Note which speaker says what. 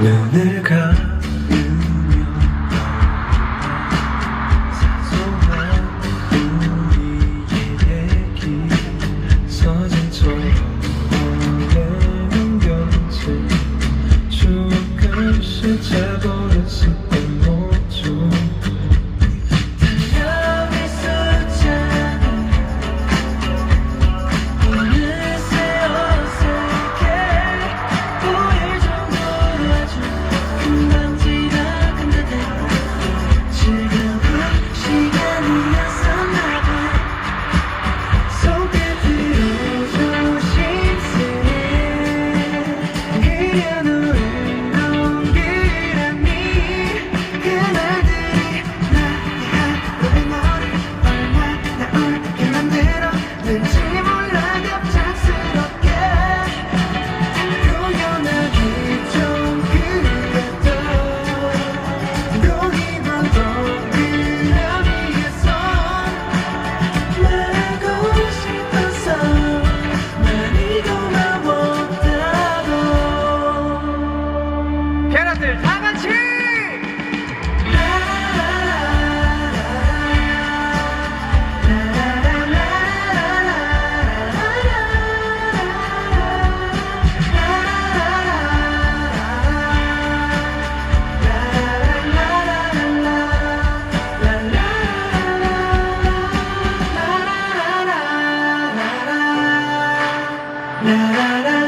Speaker 1: 눈을 감으며 사소한 우리의 얘기 서진처럼 오래된 견지 추억 시절 여러분들 다 같이 라라라